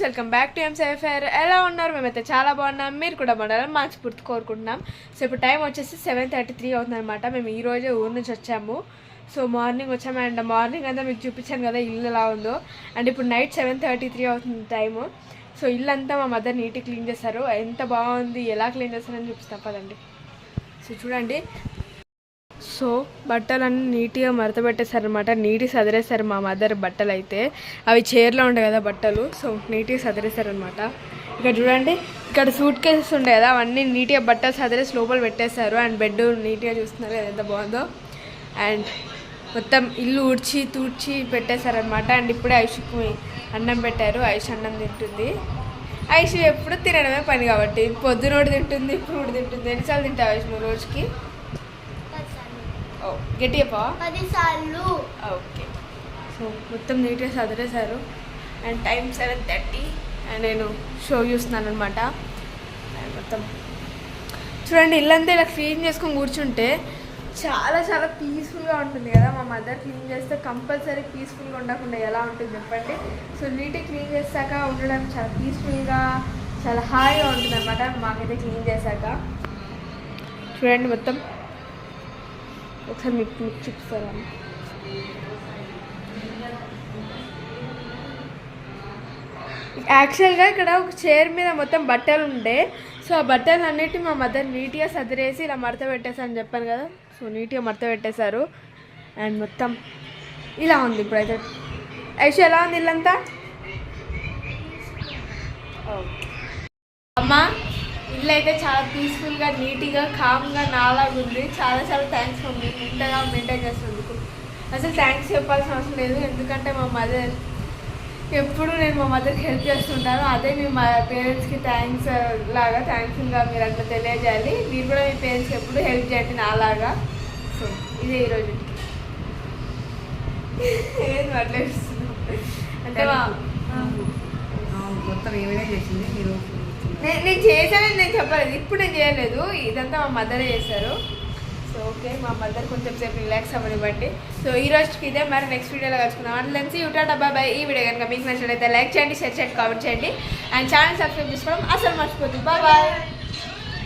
Friends welcome back to ఎంసైఫర్ ఎలా ఉన్నారు? మేమైతే చాలా బాగున్నాం. మీరు కూడా బాగున్నారని మనస్ఫూర్తి కోరుకుంటున్నాం. సో ఇప్పుడు టైం వచ్చేసి సెవెన్ థర్టీ త్రీ అవుతుందనమాట మేము ఈ రోజే ఊరు నుంచి వచ్చాము. సో మార్నింగ్ వచ్చాము అండ్ మార్నింగ్ అంతా మీకు చూపించాను కదా ఇల్లు ఎలా ఉందో. అండ్ ఇప్పుడు నైట్ సెవెన్ థర్టీ త్రీ అవుతుంది టైము. సో ఇల్లు అంతా మా మదర్ నీట్గా క్లీన్ చేస్తారు ఎంత బాగుంది ఎలా క్లీన్ చేస్తారని చూపిస్తాం పదండి. సో చూడండి. సో బట్టలన్నీ నీట్గా మడతపెట్టేశారనమాట నీట్గా సదిరేశారు మా మదర్ బట్టలు అయితే అవి చైర్లో ఉండే కదా బట్టలు. సో నీట్గా సదిరేశారనమాట ఇక్కడ చూడండి ఇక్కడ సూట్ కేసెస్ ఉండే కదా అవన్నీ నీట్గా బట్టలు సదిరేసి లోపల పెట్టేశారు. అండ్ బెడ్ నీట్గా చూస్తున్నారు ఎంత బాగుందో. అండ్ మొత్తం ఇల్లు ఉడిచి తూడ్చి పెట్టేశారనమాట అండ్ ఇప్పుడే ఐషుకి అన్నం పెట్టారు. ఐష్ అన్నం తింటుంది. ఐషు ఎప్పుడు తినడమే పని కాబట్టి పొద్దునోడు తింటుంది ఇప్పుడు తింటుంది. ఎన్నిసార్లు తింటావు ఐషు నువ్వు రోజుకి? గట్టి చెప్పవా పది సార్లు ఓకే. సో మొత్తం నీట్గా చదివేశారు and time seven thirty. And నేను షో చూస్తున్నాను అనమాట అండ్ మొత్తం. చూడండి ఇల్లంతా ఇలా క్లీన్ చేసుకొని కూర్చుంటే చాలా చాలా పీస్ఫుల్గా ఉంటుంది కదా. మా మదర్ క్లీన్ చేస్తే కంపల్సరీ పీస్ఫుల్గా ఉండకుండా ఎలా ఉంటుంది చెప్పండి? సో నీట్గా క్లీన్ చేశాక ఉండడం చాలా పీస్ఫుల్గా చాలా హాయిగా ఉంటుంది అనమాట మాకైతే క్లీన్ చేశాక. చూడండి మొత్తం. ఒకసారి మీకు మీకు చూపిస్తారా యాక్చువల్గా ఇక్కడ ఒక చైర్ మీద మొత్తం బట్టలు ఉండే. సో ఆ బట్టలు అన్నిటి మా మదర్ నీట్గా సదిరేసి ఇలా మడత పెట్టేసారని చెప్పాను కదా. సో నీట్గా మడత పెట్టేశారు. అండ్ మొత్తం ఇలా ఉంది ఇప్పుడైతే ఐషు ఎలా ఉంది ఇల్లంతా? అమ్మా. ఇల్లు అయితే చాలా పీస్ఫుల్గా నీట్గా కామ్గా నాలాగా ఉంది. చాలా చాలా థ్యాంక్స్ మమ్మీ. ఇంతగా మెయింటైన్ చేసినందుకు. అసలు థ్యాంక్స్ చెప్పాల్సిన అవసరం లేదు. ఎందుకంటే మా మదర్ ఎప్పుడు నేను మా మదర్కి హెల్ప్ చేస్తుంటాను. అదే మీ మా పేరెంట్స్కి థ్యాంక్స్ లాగా థ్యాంక్ఫుల్గా మీరు అట్లా తెలియజేయాలి. మీరు కూడా మీ పేరెంట్స్కి ఎప్పుడు హెల్ప్ చేయండి నాలాగా. సో ఇదే ఈరోజు ఏం మాట్లాడుతున్నావు? అంటే మా మొత్తం ఏమైనా చేసింది? మీరు నేను నేను చేశానని నేను చెప్పలేదు. ఇప్పుడు నేను చేయలేదు. ఇదంతా మా మదరే చేశారు. సో ఓకే మా మదర్ కొంచెం సేపు రిలాక్స్ అవ్వనివ్వండి. సో ఈ రోజుకి ఇదే మరి నెక్స్ట్ వీడియోలో కలుసుకున్నాం అట్లెన్సీ యూటా డబ్బా బాయ్ ఈ వీడియో కనుక మీకు నచ్చినట్లయితే లైక్ చేయండి షేర్ చేయండి కామెంట్ చేయండి. అండ్ ఛానల్ సబ్స్క్రైబ్ చేసుకోవడం అసలు మర్చిపోతుంది బాయ్ బాయ్